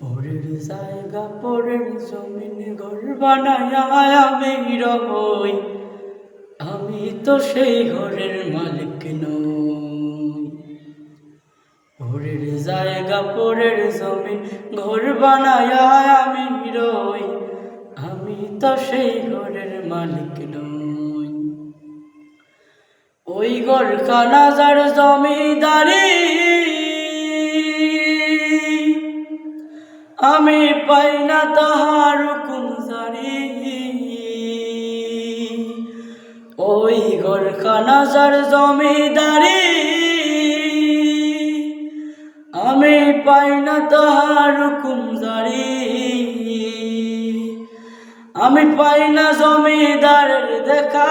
পরের জায়গা, পরের জমিন ঘর বানায় আমি রই। আমি তো সেই ঘরের মালিক নই। পরের জায়গা, পরের জমিন ঘর বানায় আমি রই। আমি তো সেই ঘরের মালিক নই। ওই ঘর কানাজার জমিদারি আমি পাই না তাহার হুকুম জারি। ওই ঘর কানাজার জমিদারি। আমি পাই না তাহার হুকুম জারি। আমি পাই না জমিদারের দেখা।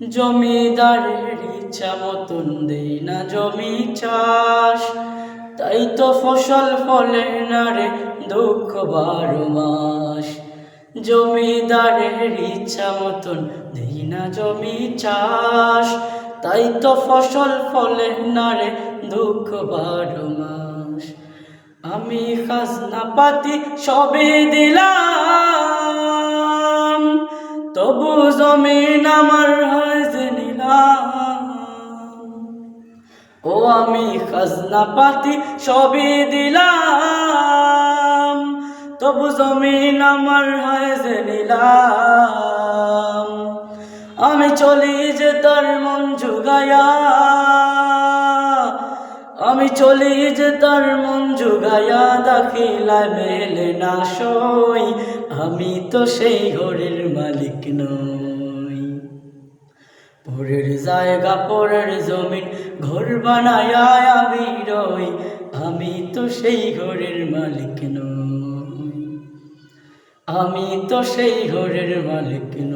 জমিদারের ইচ্ছা মতন দেই না জমি চাষ। তাই তো ফসল ফলে না রে দুঃখ বারো মাস। জমিদারের ইচ্ছা মতন দেই না জমি চাষ। তাই তো ফসল ফলে না রে দুঃখ বারো মাস। আমি খাজনা পাতি সবে দিলাম। তবু জমিন আমার হয় যে ও আমি খাজনা পাতি সবই দিলাম। তবু জমিন আমার হয়েছে নিলাম। আমি চলি যে তার মন আমি চলি যে তার মন জুগায়া দাখিলায় মেলে না সই, আমি তো সেই ঘরের মালিক নই। পরের জায়গা, পরের জমিন, ঘর বানায় আমি রই, আমি তো সেই ঘরের মালিক নই। আমি তো সেই ঘরের মালিক নই।